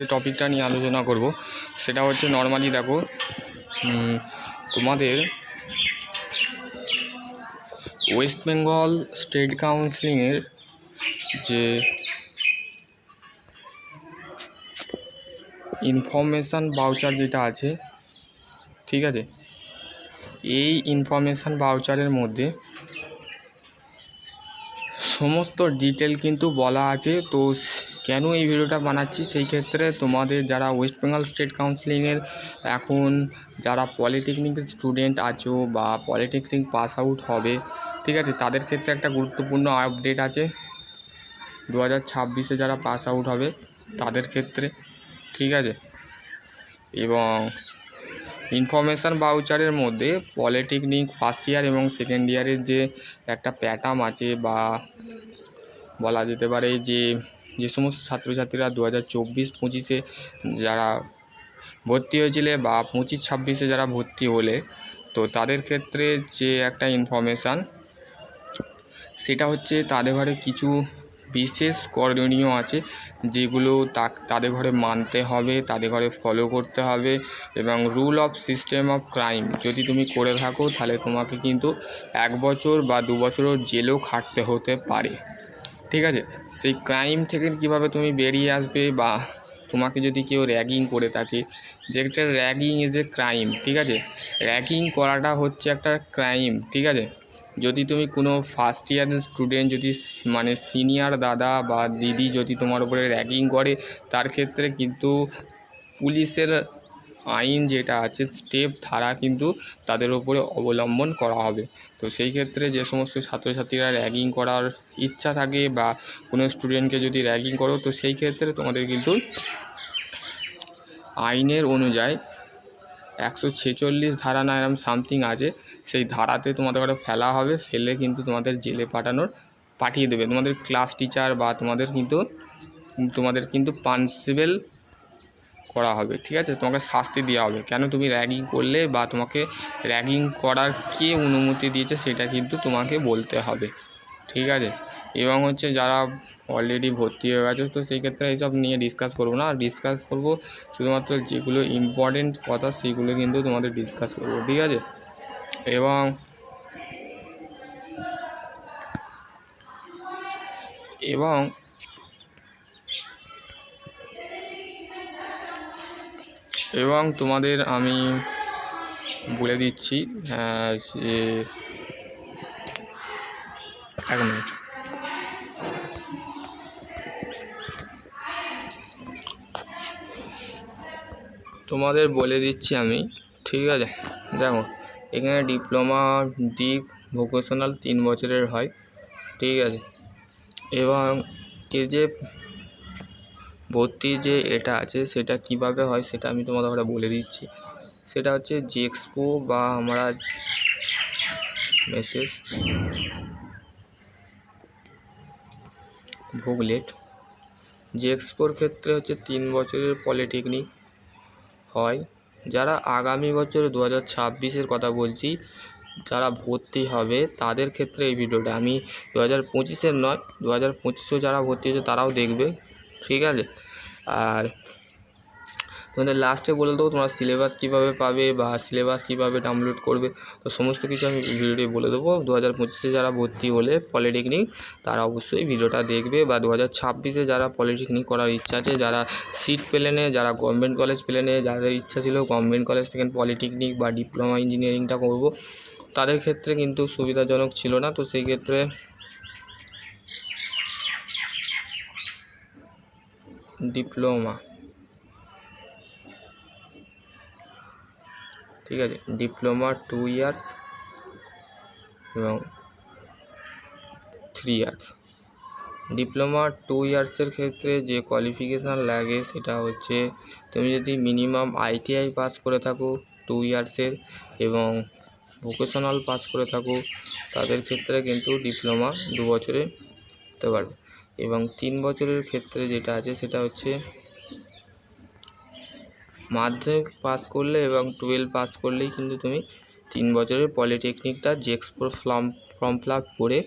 যে টপিকটা নিয়ে আলোচনা করব, সেটা হচ্ছে নর্মালি দেখো তোমাদের ওয়েস্ট বেঙ্গল স্টেট কাউন্সিলিংয়ের যে ইনফরমেশান বাউচার যেটা আছে, ঠিক আছে? এই ইনফরমেশান বাউচারের মধ্যে সমস্ত ডিটেল কিন্তু বলা আছে, তো কেন এই ভিডিওটা বানাচ্ছি? সেই ক্ষেত্রে তোমাদের যারা ওয়েস্ট বেঙ্গল স্টেট কাউন্সিলিংয়ের এখন যারা পলিটেকনিকের স্টুডেন্ট আছো বা পলিটেকনিক পাস আউট হবে, ঠিক আছে? তাদের ক্ষেত্রে একটা গুরুত্বপূর্ণ আপডেট আছে। দু হাজার ছাব্বিশে যারা পাস আউট হবে, তাদের ক্ষেত্রে, ঠিক আছে? এবং ইনফরমেশান বাউচারের মধ্যে পলিটেকনিক ফার্স্ট ইয়ার এবং সেকেন্ড ইয়ারের যে একটা প্যাটার্ন আছে বা বলা যেতে পারে যে যে সমস্ত ছাত্রছাত্রীরা দু হাজার চব্বিশ পঁচিশে যারা ভর্তি হয়েছিলে বা পঁচিশ ছাব্বিশে যারা ভর্তি হলে, তো তাদের ক্ষেত্রে যে একটা ইনফরমেশান সেটা হচ্ছে তাদের ঘরে কিছু বিশেষ করণীয় আছে যেগুলো তাদের ঘরে মানতে হবে, তাদের ঘরে ফলো করতে হবে এবং rule of system of crime যদি তুমি করে থাকো তাহলে তোমাকে কিন্তু এক বছর বা দু বছরের জেলও খাটতে হতে পারে। ঠিক আছে? সেই ক্রাইম থেকে কীভাবে তুমি বেরিয়ে আসবে বা তোমাকে যদি কেউ র্যাগিং করে থাকে যেটা র্যাগিং ইজ এ ক্রাইম ঠিক আছে? র্যাগিং করাটা হচ্ছে একটা ক্রাইম ঠিক আছে? যদি তুমি কোনো ফার্স্ট ইয়ারের স্টুডেন্ট যদি মানে সিনিয়র দাদা বা দিদি যদি তোমার উপরে র্যাগিং করে, তার ক্ষেত্রে কিন্তু পুলিশের আইন যেটা আছে স্টেপ ধারা কিন্তু তাদের উপরে অবলম্বন করা হবে। তো সেই ক্ষেত্রে যে সমস্ত ছাত্রছাত্রীরা র্যাগিং করার ইচ্ছা থাকে বা কোনো স্টুডেন্টকে যদি র্যাগিং করো, তো সেই ক্ষেত্রে তোমাদের কিন্তু আইনের অনুযায়ী একশো ছেচল্লিশ ধারা না এরম সামথিং আছে, সেই ধারাতে তোমাদের ওটা ফেলা হবে, ফেলে কিন্তু তোমাদের জেলে পাঠানোর পাঠিয়ে দেবে। তোমাদের ক্লাস টিচার বা তোমাদের কিন্তু তোমাদের কিন্তু পানসিবল করা হবে, ঠিক আছে? তোমাকে শাস্তি দেওয়া হবে। কেন তুমি র্যাগিং করলে বা তোমাকে র্যাগিং করার কে অনুমতি দিয়েছে সেটা কিন্তু তোমাকে বলতে হবে, ঠিক আছে? এবং হচ্ছে যারা অলরেডি ভর্তি হয়ে গেছো, তো সেই ক্ষেত্রে এইসব নিয়ে ডিসকাস করব না। ডিসকাস করব শুধুমাত্র যেগুলো ইম্পর্টেন্ট কথা সেগুলো কিন্তু তোমাদের ডিসকাস করব, ঠিক আছে? এবং এবং এবং তোমাদের আমি বলে দিচ্ছি যে এক মিনিট। তোমাদের বলে দিচ্ছি আমি, ঠিক আছে? দেখো, এখানে ডিপ্লোমা ডিপ ভোকেশনাল তিন বছরের হয়, ঠিক আছে? এবং এর যে ভর্তি যে এটা আছে, সেটা কীভাবে হয় সেটা আমি তোমাদের বলে দিচ্ছি। সেটা হচ্ছে জেক্সপো বা আমরা মেসেজ ভুগলেট জেক্সপোর ক্ষেত্রে হচ্ছে তিন বছরের পলিটেকনিক হয়। যারা আগামী বছর দু হাজার ছাব্বিশের কথা বলছি, যারা ভর্তি হবে, তাদের ক্ষেত্রে এই ভিডিওটা। আমি দু হাজার পঁচিশের নয় দু হাজার পঁচিশেও যারা ভর্তি হয়েছে তারাও দেখবে, ঠিক আছে? আর তোমাদের লাস্টে বলে দেবো তোমরা সিলেবাস কীভাবে পাবে বা সিলেবাস কীভাবে ডাউনলোড করবে। তো সমস্ত কিছু আমি ভিডিওতে বলে দেবো। দু হাজার পঁচিশে যারা ভর্তি হলে পলিটেকনিক তারা অবশ্যই ভিডিওটা দেখবে বা দু হাজার ছাব্বিশে যারা পলিটেকনিক করার ইচ্ছা আছে, যারা সিট পেলেনে যারা গভর্নমেন্ট কলেজ পেলেনে যাদের ইচ্ছা ছিল গভর্নমেন্ট কলেজ থেকে পলিটেকনিক বা ডিপ্লোমা ইঞ্জিনিয়ারিংটা করব, তাদের ক্ষেত্রে কিন্তু সুবিধাজনক ছিল না। তো সেই ক্ষেত্রে ডিপ্লোমা। ঠিক আছে, ডিপ্লোমা টু ইয়ার্স এবং থ্রি ইয়ার্স। ডিপ্লোমা টু ইয়ার্সের ক্ষেত্রে যে কোয়ালিফিকেশান লাগে সেটা হচ্ছে তুমি যদি মিনিমাম আইটিআই পাস করে থাকো টু ইয়ার্সের এবং ভোকেশনাল পাস করে থাকো, তাদের ক্ষেত্রে কিন্তু ডিপ্লোমা দু বছরে হতে পারবে। এবং তিন বছরের ক্ষেত্রে যেটা আছে সেটা হচ্ছে মাধ্যমিক পাস করলে এবং টুয়েলভ পাস করলেই কিন্তু তুমি তিন বছরের পলিটেকনিকটা JEXPO form form fill up করে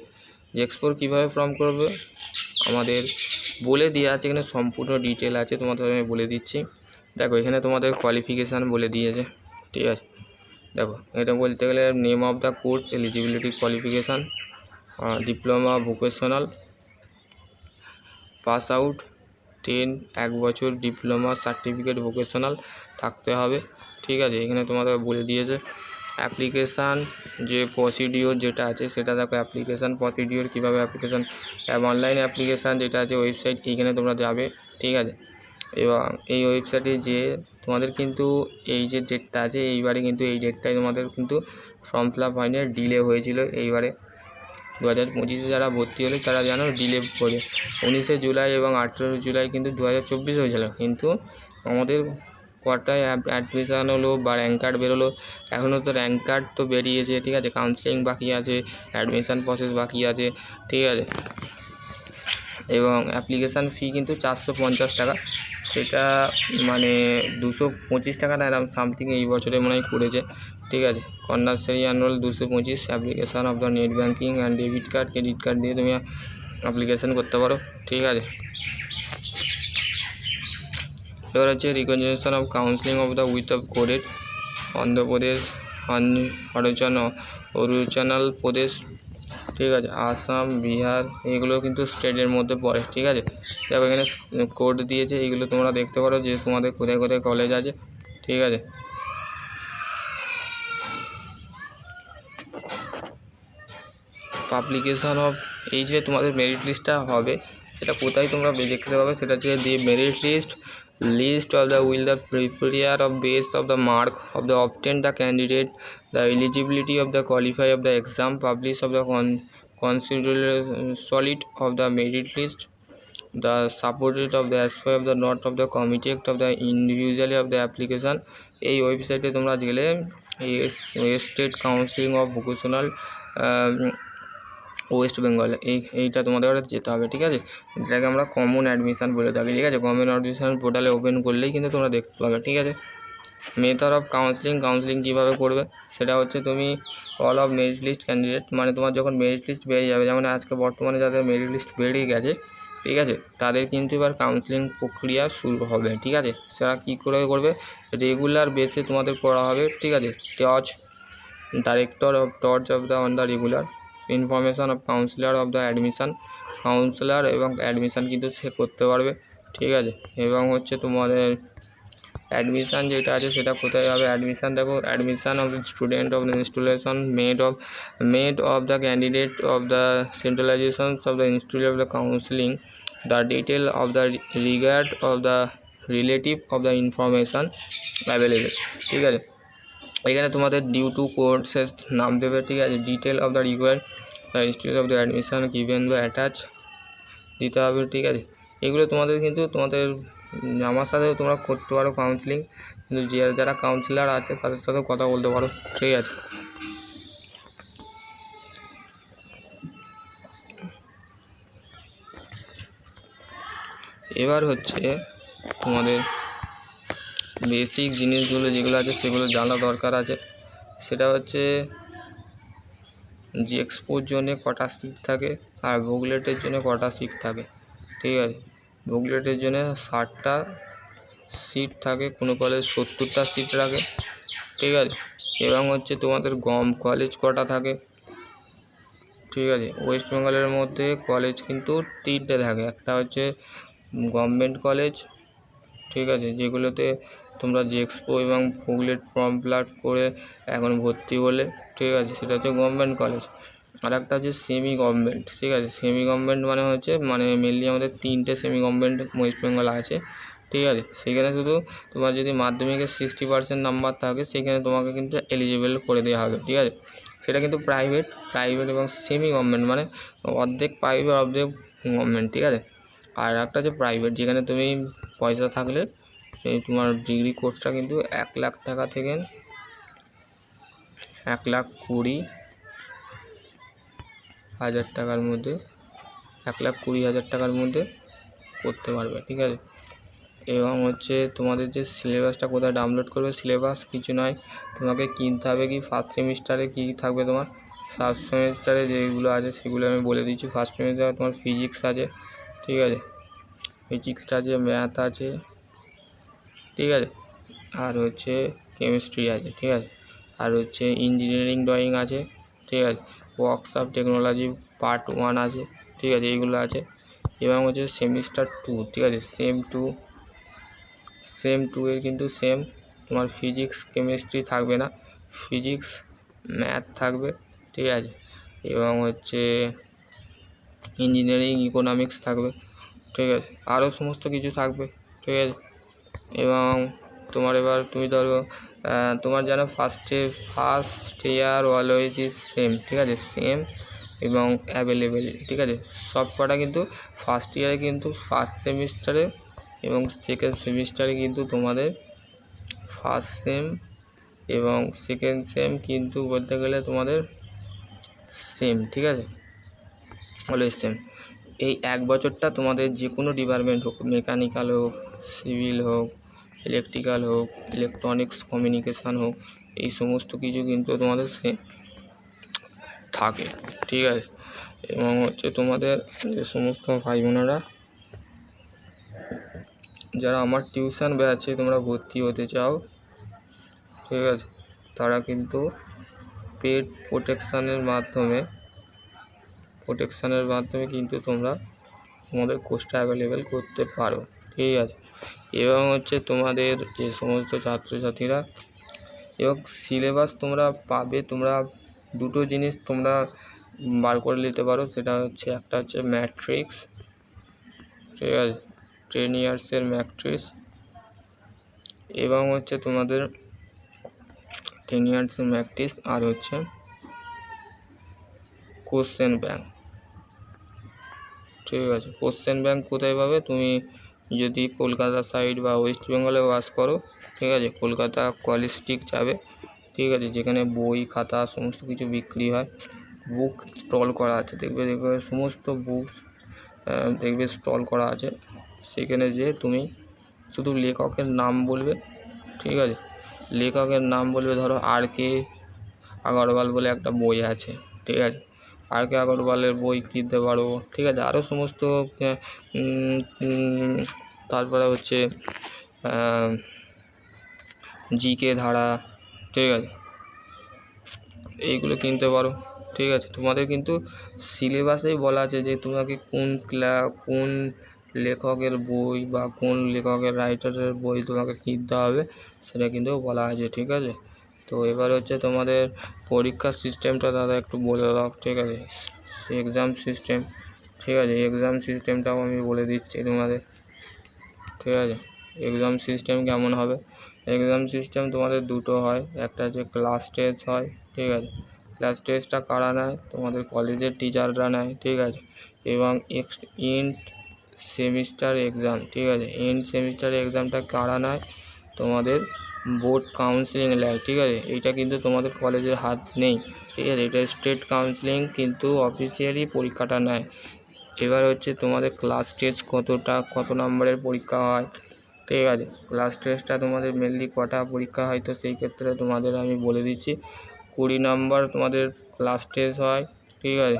জেক্সপোর কীভাবে ফর্ম করবে আমাদের বলে দেওয়া আছে, এখানে সম্পূর্ণ ডিটেল আছে, তোমাদের আমি বলে দিচ্ছি। দেখো, এখানে তোমাদের কোয়ালিফিকেশান বলে দিয়েছে, ঠিক আছে? দেখো, এটা বলতে গেলে name of the course eligibility qualification diploma vocational pass out, ten, এক বছর ডিপ্লোমা, সার্টিফিকেট ভোকেশনাল থাকতে হবে। ঠিক আছে, এখানে তোমাদের বলে দিয়েছে। অ্যাপ্লিকেশান যে প্রসিডিওর যেটা আছে, সেটা দেখো অ্যাপ্লিকেশান প্রসিডিওর কীভাবে অ্যাপ্লিকেশান অনলাইন অ্যাপ্লিকেশান যেটা আছে ওয়েবসাইট এইখানে তোমরা যাবে। ঠিক আছে, এবং এই ওয়েবসাইটে যে তোমাদের কিন্তু এই যে ডেটটা আছে, এইবারে কিন্তু এই ডেটটাই তোমাদের কিন্তু ফর্ম ফিল আপ হয়নি ডিলে হয়েছিল এইবারে। দু হাজার পঁচিশে যারা ভর্তি হলে তারা যেন ডিলে করে। উনিশে জুলাই এবং আঠেরো জুলাই কিন্তু দু হাজার চব্বিশ হয়েছিল। কিন্তু আমাদের কটায় অ্যাডমিশান হলো বা র্যাঙ্ক কার্ড বেরোলো। এখনও তো র্যাঙ্ক কার্ড তো বেরিয়েছে, ঠিক আছে? কাউন্সিলিং বাকি আছে অ্যাডমিশান প্রসেস বাকি আছে, ঠিক আছে? এবং অ্যাপ্লিকেশান ফি কিন্তু চারশো পঞ্চাশ টাকা। সেটা মানে দুশো পঁচিশ টাকা না এরকম সামথিং এই বছরে মনে হয় করেছে। ঠিক আছে। কন্যাশ্রী অ্যানুয়াল দুশো পঁচিশ application of the net banking and debit card credit card দিয়ে তুমি অ্যাপ্লিকেশান করতে পারো। ঠিক আছে। এবার হচ্ছে recognition of counselling of the with of coded Andhra Pradesh অরুচান Arunachal Pradesh, ঠিক আছে। আসাম, বিহার, এগুলো কিন্তু স্টেটের মধ্যে পড়ে, ঠিক আছে। দেখো এখানে কোড দিয়েছে এইগুলো তোমরা দেখতে পারো যে তোমাদের কোথায় কোথায় কলেজ আছে, ঠিক আছে। অ্যাপ্লিকেশন অফ এই যে তোমাদের মেরিট লিস্টটা হবে সেটা কোথায় তোমরা দেখতে পাবে সেটা হচ্ছে the merit list list of the will the prepare of base of the mark of the obtain the candidate the eligibility of the qualify of the exam publish of the con consider of the merit list the supported of the এসপ of the not of the committee act of the individually of the application এই ওয়েবসাইটে তোমরা গেলে state counselling of vocational West Bengal, এই, এইটা তোমাদের যেতে হবে, ঠিক আছে? যেটাকে আমরা কমন অ্যাডমিশান বলে থাকি, ঠিক আছে? কমন অ্যাডমিশান পোর্টালে ওপেন করলেই কিন্তু তোমরা দেখতে পাবে, ঠিক আছে? মেথড অফ কাউন্সিলিং কাউন্সিলিং কীভাবে করবে? সেটা হচ্ছে তুমি all of merit list candidate মানে তোমার যখন মেরিট লিস্ট বেড়ে যাবে, যেমন আজকে বর্তমানে যাদের মেরিট লিস্ট বেড়ে গেছে, ঠিক আছে? তাদের কিন্তু এবার কাউন্সিলিং প্রক্রিয়া শুরু হবে, ঠিক আছে? সেটা কী করে করবে? রেগুলার বেসে তোমাদের পড়া হবে, ঠিক আছে? Touch director of torch of the on the regular information of counsellor of the admission counsellor এবং অ্যাডমিশান কিন্তু সে করতে পারবে ঠিক আছে এবং হচ্ছে তোমাদের অ্যাডমিশান যেটা আছে সেটা কোথায় হবে অ্যাডমিশান দেখো admission of the student of the installation made of made of the candidate of the centralisations of the institute of the counselling the detail of the regard of the relative of the information available ঠিক আছে এখানে তোমাদের due to courses নাম দেবে, ঠিক আছে? Detail of the required the history of the admission given the attach দিতে হবে, ঠিক আছে? এগুলো তোমাদের কিন্তু তোমাদের আমার সাথেও তোমরা করতে পারো কাউন্সিলিং কিন্তু যে যারা কাউন্সিলার আছে তাদের সাথেও কথা বলতে পারো, ঠিক আছে? এবার হচ্ছে তোমাদের বেসিক জিনিসগুলো যেগুলো আছে সেগুলো জানা দরকার আছে। সেটা হচ্ছে জি এক্সপোর জন্যে কটা সিট থাকে আর বুকলেটের জন্য কটা সিট থাকে। ঠিক আছে? বুকলেটের জন্য ষাটটা সিট থাকে, কোনো কলেজ সত্তরটা সিট রাখে। ঠিক আছে? এবং হচ্ছে তোমাদের গম কলেজ কটা থাকে। ঠিক আছে? ওয়েস্ট বেঙ্গলের মধ্যে কলেজ কিন্তু তিনটে থাকে। একটা হচ্ছে গভর্নমেন্ট কলেজ ঠিক আছে? যেগুলোতে তোমরা যে এক্সপো এবং বুকলেট ফর্ম ফিল করে এখন ভর্তি হলে, ঠিক আছে, সেটা হচ্ছে গভর্নমেন্ট কলেজ আর একটা হচ্ছে সেমি গভর্নমেন্ট ঠিক আছে সেমি গভর্নমেন্ট মানে হচ্ছে মানে মেনলি আমাদের তিনটে সেমি গভর্নমেন্ট ওয়েস্ট বেঙ্গল আছে, ঠিক আছে, সেখানে শুধু তোমার যদি মাধ্যমিকে সিক্সটি পার্সেন্ট নাম্বার থাকে, সেখানে তোমাকে কিন্তু এলিজিবল করে দেওয়া হবে, ঠিক আছে। সেটা কিন্তু প্রাইভেট প্রাইভেট এবং সেমি গভর্নমেন্ট মানে অর্ধেক প্রাইভেট অর্ধেক গভর্নমেন্ট ঠিক আছে। আর একটা হচ্ছে প্রাইভেট যেখানে তুমি পয়সা থাকলে এই তোমার ডিগ্রি কোর্সটা কিন্তু এক লাখ টাকা থেকে এক লাখ কুড়ি হাজার টাকার মধ্যে, এক লাখ কুড়ি হাজার টাকার মধ্যে করতে পারবে, ঠিক আছে? এবং হচ্ছে তোমাদের যে সিলেবাসটা কোথায় ডাউনলোড করবে সিলেবাস কিছু নয়, তোমাকে কিনতে হবে কি ফার্স্ট সেমিস্টারে কী থাকবে তোমার? ফার্স্ট সেমিস্টারে যেগুলো আছে সেগুলো আমি বলে দিচ্ছি ফার্স্ট সেমিস্টারে তোমার ফিজিক্স আছে, ঠিক আছে? ফিজিক্সটা আছে ম্যাথ আছে ঠিক আছে? আর হচ্ছে কেমিস্ট্রি আছে, ঠিক আছে? আর হচ্ছে ইঞ্জিনিয়ারিং ড্রয়িং আছে, ঠিক আছে? ওয়ার্কশপ টেকনোলজি পার্ট ওয়ান আছে, ঠিক আছে? এইগুলো আছে। এবং হচ্ছে সেমিস্টার টু ঠিক আছে? সেম টু সেম টু এর কিন্তু সেম তোমার ফিজিক্স কেমিস্ট্রি থাকবে না। ফিজিক্স ম্যাথ থাকবে, ঠিক আছে? এবং হচ্ছে ইঞ্জিনিয়ারিং ইকোনমিক্স থাকবে, ঠিক আছে? আরও সমস্ত কিছু থাকবে, ঠিক আছে? এবং তোমার এবার তুমি ধরো তোমার যেন ফার্স্টে first year always is same ঠিক আছে? সেম এবং অ্যাভেলেবেল ঠিক আছে? সব কটা কিন্তু ফার্স্ট ইয়ারে কিন্তু ফার্স্ট সেমিস্টারে এবং সেকেন্ড সেমিস্টারে কিন্তু তোমাদের ফার্স্ট সেম এবং সেকেন্ড সেম কিন্তু বলতে গেলে তোমাদের সেম ঠিক আছে? অলওয়েজ সেম এই এক বছরটা তোমাদের যে কোনো ডিপার্টমেন্ট হোক মেকানিক্যাল হোক সিভিল হোক, ইলেকট্রিক্যাল হোক, ইলেকট্রনিক্স কমিউনিকেশান হোক, এই সমস্ত কিছু কিন্তু তোমাদের সে থাকে, ঠিক আছে? এবং হচ্ছে তোমাদের যে সমস্ত ভাই বোনেরা, যারা আমার টিউশন ব্যাচে তোমরা ভর্তি হতে চাও, ঠিক আছে? তারা কিন্তু পেড প্রোটেকশানের মাধ্যমে প্রোটেকশানের মাধ্যমে কিন্তু তোমরা তোমাদের কোর্সটা অ্যাভেলেবেল করতে পারো, ঠিক আছে? এবং হচ্ছে তোমাদের যে সমস্ত ছাত্রছাত্রীরা এবং সিলেবাস তোমরা পাবে, তোমরা দুটো জিনিস তোমরা বার করে নিতে পারো, সেটা হচ্ছে একটা হচ্ছে ম্যাট্রিক্স ঠিক আছে টেন ইয়ার্সের ম্যাট্রিক্স এবং হচ্ছে তোমাদের টেন ইয়ার্সের ম্যাট্রিক্স আর হচ্ছে কোশ্চেন ব্যাংক ঠিক আছে কোশ্চেন ব্যাংক কোথায় পাবে? তুমি যদি কলকাতা সাইড বা ওয়েস্ট বেঙ্গলে বাস করো, ঠিক আছে? কলকাতা কলেজ যাবে, ঠিক আছে? যেখানে বই, খাতা, সমস্ত কিছু বিক্রি হয়। বুক স্টল করা আছে, দেখবে দেখবে সমস্ত বুকস দেখবে স্টল করা আছে। সেখানে যেয়ে তুমি শুধু লেখকের নাম বলবে, ঠিক আছে? লেখকের নাম বলবে, ধরো আর কে আগরওয়াল বলে একটা বই আছে, ঠিক আছে? আর কে আগরওয়ালের বই কিনতে পারো, ঠিক আছে? আরও সমস্ত তারপরে হচ্ছে জিকে ধারা, ঠিক আছে? এইগুলো কিনতে পারো, ঠিক আছে? তোমাদের কিন্তু সিলেবাসেই বলা আছে যে তোমাকে কোন ক্লা, কোন লেখকের বই বা কোন লেখকের রাইটারের বই তোমাকে কিনতে হবে, সেটা কিন্তু বলা আছে, ঠিক আছে? তো এবার হচ্ছে তোমাদের পরীক্ষার সিস্টেমটা দাদা একটু বলে দাও, ঠিক আছে? এক্সাম সিস্টেম ঠিক আছে? এক্সাম সিস্টেমটাও আমি বলে দিচ্ছি তোমাদের, ঠিক আছে? এক্সাম সিস্টেম কেমন হবে? এক্সাম সিস্টেম তোমাদের দুটো হয়, একটা হচ্ছে ক্লাস টেস্ট হয়, ঠিক আছে? ক্লাস টেস্টটা কারা নেয়? তোমাদের কলেজের টিচাররা নেয়, ঠিক আছে? এবং এক্স এন্ড সেমিস্টার এক্সাম ঠিক আছে? এন্ড সেমিস্টার এক্সামটা কারা নেয়? তোমাদের বোর্ড কাউন্সিলিং নেয় ঠিক আছে? এইটা কিন্তু তোমাদের কলেজের হাত নেই, ঠিক আছে? এটা স্টেট কাউন্সিলিং, কিন্তু অফিসিয়ালি পরীক্ষাটা নেয়। এবার হচ্ছে তোমাদের ক্লাস টেস্ট কতটা, কত নম্বরের পরীক্ষা হয়, ঠিক আছে? ক্লাস টেস্টটা তোমাদের মেনলি কটা পরীক্ষা হয়, তো সেই ক্ষেত্রে তোমাদের আমি বলে দিচ্ছি। কুড়ি নম্বর তোমাদের ক্লাস টেস্ট হয়, ঠিক আছে?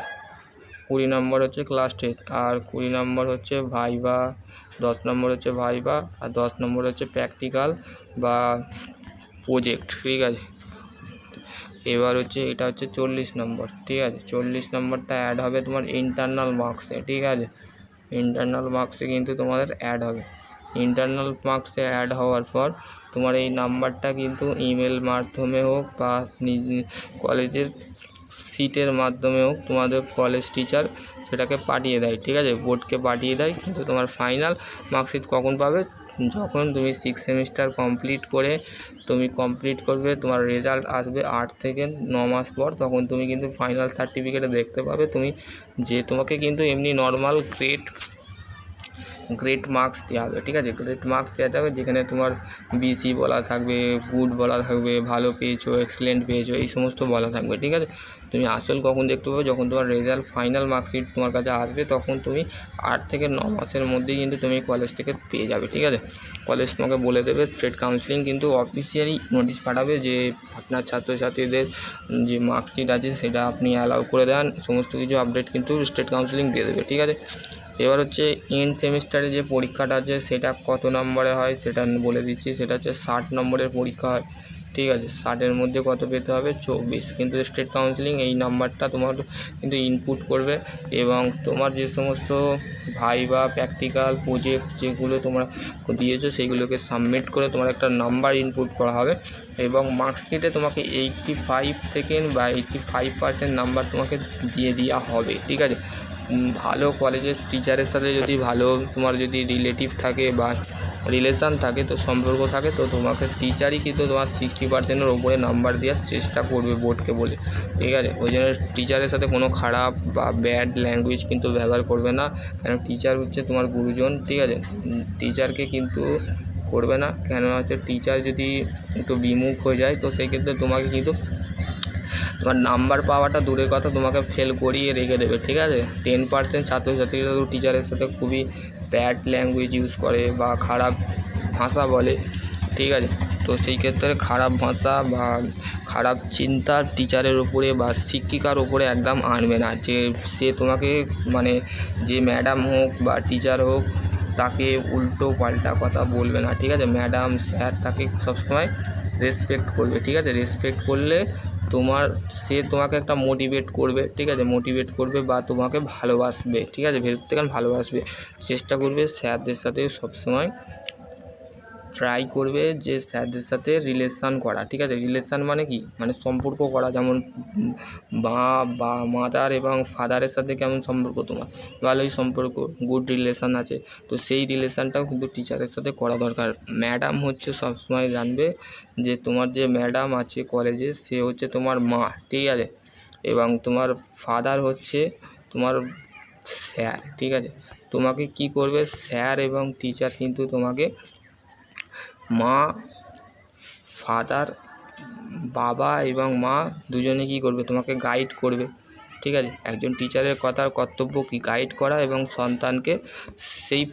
কুড়ি নম্বর হচ্ছে ক্লাস টেস্ট আর কুড়ি নম্বর হচ্ছে ভাইবা দশ নম্বর হচ্ছে ভাইবা আর দশ নম্বর হচ্ছে প্র্যাকটিক্যাল বা প্রজেক্ট ঠিক আছে? এবার হচ্ছে এটা হচ্ছে চল্লিশ নম্বর, ঠিক আছে? চল্লিশ নম্বরটা অ্যাড হবে তোমার ইন্টারনাল মার্কসে ঠিক আছে? ইন্টারনাল মার্কসে কিন্তু তোমাদের অ্যাড হবে। ইন্টারনাল মার্কসে অ্যাড হওয়ার পর তোমার এই নাম্বারটা কিন্তু ইমেল মাধ্যমে হোক বা কলেজের সিটের মাধ্যমে হোক তোমাদের কলেজ টিচার সেটাকে পাঠিয়ে দেয়, ঠিক আছে? বোর্ডকে পাঠিয়ে দেয়, কিন্তু তোমার ফাইনাল মার্কশিট কখন পাবে? যখন তুমি সিক্স সেমিস্টার কমপ্লিট করে তুমি কমপ্লিট করবে, তোমার রেজাল্ট আসবে আট থেকে ন মাস পর, তখন তুমি কিন্তু ফাইনাল সার্টিফিকেটে দেখতে পাবে তুমি যে তোমাকে কিন্তু এমনি নর্মাল গ্রেড গ্রেট মার্কস দেওয়া হবে, ঠিক আছে? গ্রেট মার্কস দেওয়া যাবে যেখানে তোমার বিসি বলা থাকবে গুড বলা থাকবে, ভালো পেয়েছ এক্সেলেন্ট পেয়েছ, এই সমস্ত বলা থাকবে, ঠিক আছে? তুমি আসল কখন দেখতে পাবে? যখন তোমার রেজাল্ট ফাইনাল মার্কশিট তোমার কাছে আসবে, তখন তুমি আট থেকে ন মাসের মধ্যেই কিন্তু তুমি কলেজ থেকে পেয়ে যাবে, ঠিক আছে? কলেজ তোমাকে বলে দেবে স্টেট কাউন্সিলিং কিন্তু অফিসিয়ালি নোটিশ পাঠাবে যে আপনার ছাত্রছাত্রীদের যে মার্কশিট আছে সেটা আপনি অ্যালাউ করে দেন, সমস্ত কিছু আপডেট কিন্তু স্টেট কাউন্সিলিং দিয়ে দেবে, ঠিক আছে? এবার হচ্ছে এন্ড সেমিস্টারে যে পরীক্ষাটা আছে, সেটা কত নম্বরে হয় সেটা বলে দিচ্ছি, সেটা হচ্ছে ষাট নম্বরের পরীক্ষা হয়। ঠিক আছে, ষাটের মধ্যে কত পেতে হবে? চব্বিশ। কিন্তু স্টেট কাউন্সিলিং এই নাম্বারটা তোমার কিন্তু ইনপুট করবে এবং তোমার যে সমস্ত ভাইবা প্র্যাকটিক্যাল প্রজেক্ট যেগুলো তোমরা দিয়েছ সেইগুলোকে সাবমিট করে তোমার একটা নাম্বার ইনপুট করা হবে এবং মার্কশিটে তোমাকে এইটটি ফাইভ থেকে বা এইটটি ফাইভ পার্সেন্ট নাম্বার তোমাকে দিয়ে দেওয়া হবে, ঠিক আছে? ভালো কলেজের টিচারের সাথে যদি ভালো তোমার যদি রিলেটিভ থাকে বা রিলেশান থাকে তো, সম্পর্ক থাকে তো, তোমাকে টিচারই কিন্তু তোমার সিক্সটি পার্সেন্টের ওপরে নাম্বার দেওয়ার চেষ্টা করবে বোর্ডকে বলে। ঠিক আছে? ওই জন্য টিচারের সাথে কোনো খারাপ বা ব্যাড ল্যাঙ্গুয়েজ কিন্তু ব্যবহার করবে না। কেন? টিচার হচ্ছে তোমার গুরুজন, ঠিক আছে? টিচারকে কিন্তু করবে না। কেন হচ্ছে টিচার যদি একটু বিমুখ হয়ে যায়, তো সেই ক্ষেত্রে তোমাকে কিন্তু তোমার নাম্বার পাওয়াটা দূরের কথা, তোমাকে ফেল করিয়ে রেখে দেবে, ঠিক আছে? টেন পার্সেন্ট ছাত্রছাত্রীরা তো টিচারের সাথে খুবই ব্যাড ল্যাঙ্গুয়েজ ইউজ করে বা খারাপ ভাষা বলে, ঠিক আছে? তো সেই ক্ষেত্রে খারাপ ভাষা বা খারাপ চিন্তা টিচারের উপরে বা শিক্ষিকার উপরে একদম আনবে না। যে সে তোমাকে মানে যে ম্যাডাম হোক বা টিচার হোক, তাকে উল্টো পাল্টা কথা বলবে না, ঠিক আছে? ম্যাডাম স্যার তাকে সবসময় রেসপেক্ট করবে, ঠিক আছে? রেসপেক্ট করলে তোমার, সে তোমাকে একটা মোটিভেট করবে, ঠিক আছে? মোটিভেট করবে বা তোমাকে ভালোবাসবে, ঠিক আছে? ভেতর থেকে ভালোবাসবে। চেষ্টা করবে স্যারদের সাথে সবসময় ট্রাই করবে যে স্যারদের সাথে রিলেশান করা, ঠিক আছে? রিলেশান মানে কি? মানে সম্পর্ক করা, যেমন মা বা মাদার এবং ফাদারের সাথে কেমন সম্পর্ক তোমার? ভালোই সম্পর্ক গুড রিলেশান আছে। তো সেই রিলেশানটাও কিন্তু টিচারের সাথে করা দরকার। ম্যাডাম হচ্ছে সবসময় জানবে যে তোমার যে ম্যাডাম আছে কলেজে সে হচ্ছে তোমার মা, ঠিক আছে? এবং তোমার ফাদার হচ্ছে তোমার স্যার ঠিক আছে? তোমাকে কি করবে? স্যার এবং টিচার কিন্তু তোমাকে মা ফাদার বাবা এবং মা দুজনে কী করবে? তোমাকে গাইড করবে। ঠিক আছে? একজন টিচারের কথার কর্তব্য কি? গাইড করা এবং সন্তানকে সেই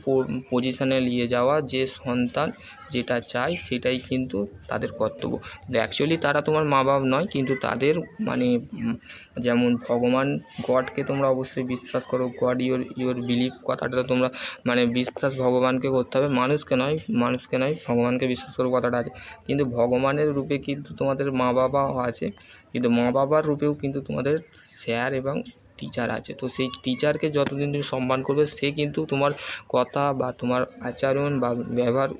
পজিশনে নিয়ে যাওয়া। যে সন্তান যেটা চায় সেটাই কিন্তু তাদের কর্তব্য। অ্যাকচুয়ালি তারা তোমার মা বাবা নয়, কিন্তু তাদের মানে যেমন ভগবান গডকে তোমরা অবশ্যই বিশ্বাস করো, গড ইওর ইওর বিলিভ কথাটা তোমরা মানে বিশ্বাস ভগবানকে করতে হবে, মানুষকে নয় মানুষকে নয়, ভগবানকে বিশ্বাস করো কথাটা আছে। কিন্তু ভগবানের রূপে কিন্তু তোমাদের মা বাবাও আছে, কিন্তু মা বাবার রূপেও কিন্তু তোমাদের স্যার এবং টিচার আছে। তো সেই টিচারকে যতদিন তুমি সম্মান করবে, সে কিন্তু তোমার কথা বা তোমার আচরণ বা ব্যবহার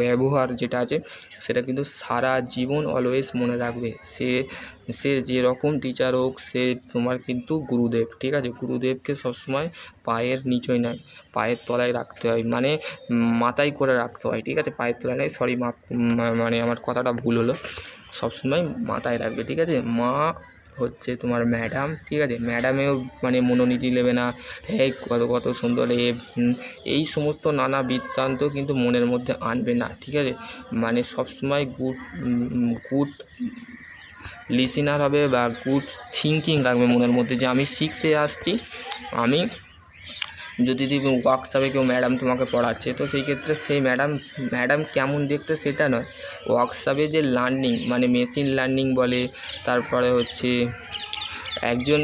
ব্যবহার যেটা আছে, সেটা কিন্তু সারা জীবন অলওয়েজ মনে রাখবে। সে সে যেরকম টিচার হোক, সে তোমার কিন্তু গুরুদেব, ঠিক আছে? গুরুদেবকে সবসময় পায়ের নিচয় নয় পায়ের তলায় রাখতে হয়। মানে মাথায় করে রাখতে হয়, ঠিক আছে? পায়ের তলায় নয় সরি মা মানে আমার কথাটা ভুল হলো। সবসময় মাথায় রাখবে, ঠিক আছে? মা হচ্ছে তোমার ম্যাডাম, ঠিক আছে? ম্যাডামেও মানে মনোনীতি নেবে না। হ্যাঁ কত কত সুন্দর এ এই সমস্ত নানা বৃত্তান্ত কিন্তু মনের মধ্যে আনবে না, ঠিক আছে? মানে সবসময় গুড গুড লিসিনার হবে বা গুড থিঙ্কিং রাখবে মনের মধ্যে যে আমি শিখতে আসছি, আমি যদি তুমি ওয়ার্কশপে কেউ ম্যাডাম তোমাকে পড়াচ্ছে, তো সেই ক্ষেত্রে সেই ম্যাডাম ম্যাডাম কেমন দেখতে সেটা নয়। ওয়ার্কশপে যে লার্নিং মানে মেশিন লার্নিং বলে, তারপরে হচ্ছে একজন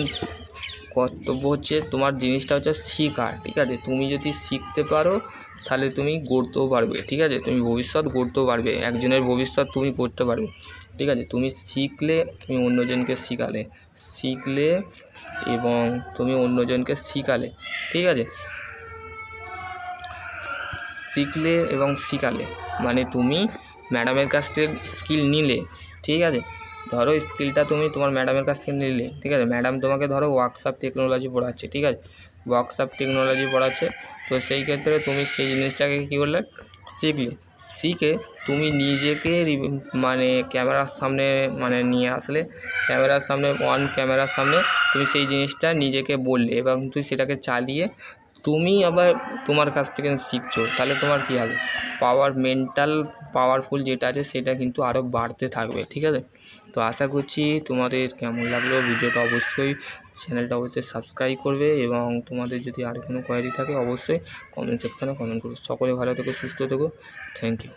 কর্তব্য হচ্ছে তোমার জিনিসটা হচ্ছে শেখা ঠিক আছে? তুমি যদি শিখতে পারো, তাহলে তুমি গড়তেও পারবে, ঠিক আছে? তুমি ভবিষ্যৎ গড়তেও পারবে, একজনের ভবিষ্যৎ তুমি করতে পারবে। ঠিক আছে? তুমি শিখলে তুমি অন্যজনকে শেখালে। শিখলে এবং তুমি অন্যজনকে শেখালে। ঠিক আছে? শিখলে এবং শেখালে। মানে তুমি ম্যাডামের কাছ থেকে স্কিল নিলে। ঠিক আছে? ধরো স্কিলটা তুমি তোমার ম্যাডামের কাছ থেকে নিলে। ঠিক আছে? ম্যাডাম তোমাকে ধরো ওয়ার্কশপ টেকনোলজি পড়াচ্ছে। ঠিক আছে? ওয়ার্কশপ টেকনোলজি পড়াচ্ছে। তো সেই ক্ষেত্রে তুমি সেই জিনিসটাকে কী করলে শিখলে। শিখে তুমি নিজেকে মানে ক্যামেরার সামনে মানে নিয়ে আসলে ক্যামেরার সামনে অন ক্যামেরার সামনে তুমি সেই জিনিসটা নিজেকে বললে এবং তুই সেটাকে চালিয়ে তুমি আবার তোমার কাছ থেকে শিখছো, তাহলে তোমার কী হবে? পাওয়ার মেন্টাল পাওয়ারফুল যেটা আছে সেটা কিন্তু আরও বাড়তে থাকবে, ঠিক আছে? তো আশা করছি তোমাদের কেমন লাগল, ভিডিওটা অবশ্যই চ্যানেলটা অবশ্যই সাবস্ক্রাইব করবে এবং তোমাদের যদি আর কোনো কোয়ারি থাকে অবশ্যই কমেন্ট সেকশানে কমেন্ট করবে। সকলে ভালো থেকো, সুস্থ থেকো। Thank you